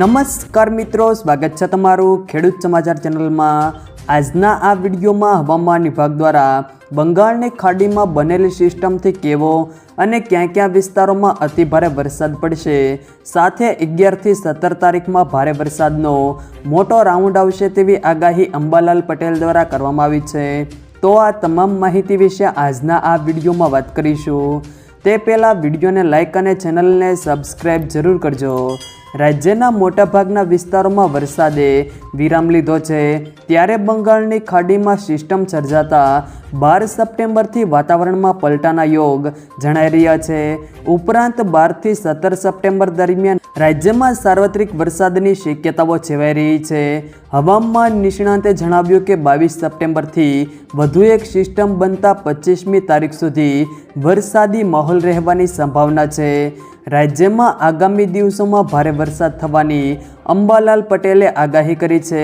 નમસ્કાર મિત્રો, સ્વાગત છે તમારું ખેડૂત સમાચાર ચેનલમાં. આજના આ વિડીયોમાં હવામાન વિભાગ દ્વારા બંગાળની ખાડીમાં બનેલી સિસ્ટમથી કેવો અને ક્યાં ક્યાં વિસ્તારોમાં અતિભારે વરસાદ પડશે, સાથે અગિયારથી સત્તર તારીખમાં ભારે વરસાદનો મોટો રાઉન્ડ આવશે તેવી આગાહી અંબાલાલ પટેલ દ્વારા કરવામાં આવી છે. તો આ તમામ માહિતી વિશે આજના આ વિડીયોમાં વાત કરીશું. તે પહેલાં વિડીયોને લાઇક અને ચેનલને સબસ્ક્રાઈબ જરૂર કરજો. રાજ્યના મોટાભાગના વિસ્તારોમાં વરસાદે વિરામ લીધો છે. ત્યારે બંગાળની ખાડીમાં સિસ્ટમ સર્જાતા બાર સપ્ટેમ્બરથી વાતાવરણમાં પલટાના યોગ જણાઈ રહ્યા છે. ઉપરાંત બારથી સત્તર સપ્ટેમ્બર દરમિયાન રાજ્યમાં સાર્વત્રિક વરસાદની શક્યતાઓ છેવાઈ રહી છે. હવામાન નિષ્ણાંતે જણાવ્યું કે બાવીસ સપ્ટેમ્બરથી વધુ એક સિસ્ટમ બનતા પચીસમી તારીખ સુધી વરસાદી માહોલ રહેવાની સંભાવના છે. રાજ્યમાં આગામી દિવસોમાં ભારે વરસાદ થવાની અંબાલાલ પટેલે આગાહી કરી છે.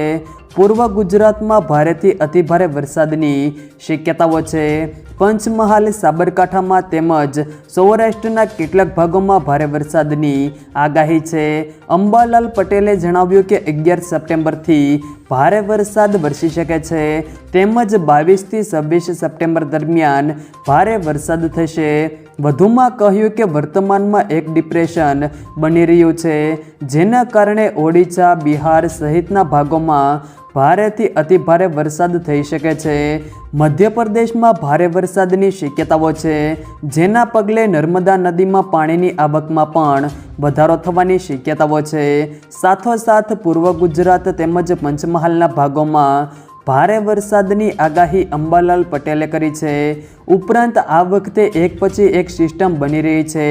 પૂર્વ ગુજરાતમાં ભારેથી અતિભારે વરસાદની શક્યતાઓ છે. પંચમહાલ, સાબરકાંઠામાં તેમજ સૌરાષ્ટ્રના કેટલાક ભાગોમાં ભારે વરસાદની આગાહી છે. અંબાલાલ પટેલે જણાવ્યું કે અગિયાર સપ્ટેમ્બરથી ભારે વરસાદ વરસી શકે છે. તેમજ બાવીસથી છવ્વીસ સપ્ટેમ્બર દરમિયાન ભારે વરસાદ થશે. વધુમાં કહ્યું કે વર્તમાનમાં એક ડિપ્રેશન બની રહ્યું છે, જેના કારણે ઓડિશા, બિહાર સહિતના ભાગોમાં ભારેથી અતિભારે વરસાદ થઈ શકે છે. મધ્યપ્રદેશમાં ભારે વરસાદની શક્યતાઓ છે. જેના પગલે નર્મદા નદીમાં પાણીની આવકમાં પણ વધારો થવાની શક્યતાઓ છે. સાથોસાથ પૂર્વ ગુજરાત તેમજ પંચમહાલના ભાગોમાં ભારે વરસાદની આગાહી અંબાલાલ પટેલે કરી છે. ઉપરાંત આ વખતે એક પછી એક સિસ્ટમ બની રહી છે.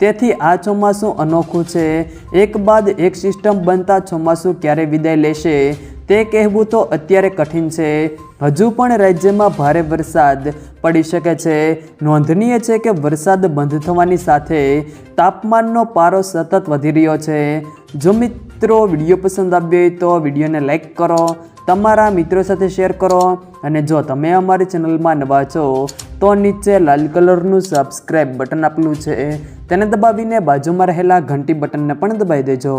તેથી આ ચોમાસું અનોખું છે. એક બાદ એક સિસ્ટમ બનતા ચોમાસું ક્યારે વિદાય લેશે? તે કહેવું તો અત્યારે કઠિન છે. હજુ પણ રાજ્યમાં ભારે વરસાદ પડી શકે છે. નોંધનીય છે કે વરસાદ બંધ થવાની સાથે તાપમાનનો પારો સતત વધી રહ્યો છે. જો મિત્રો વીડિયો પસંદ આવ્યો હોય તો વિડીયોને લાઇક કરો, તમારા મિત્રો સાથે શેર કરો અને જો તમે અમારી ચેનલમાં નવા છો, તો નીચે લાલ કલરનું સબસ્ક્રાઈબ બટન આપેલું છે. તેને દબાવીને બાજુમાં રહેલા ઘંટી બટનને પણ દબાવી દેજો.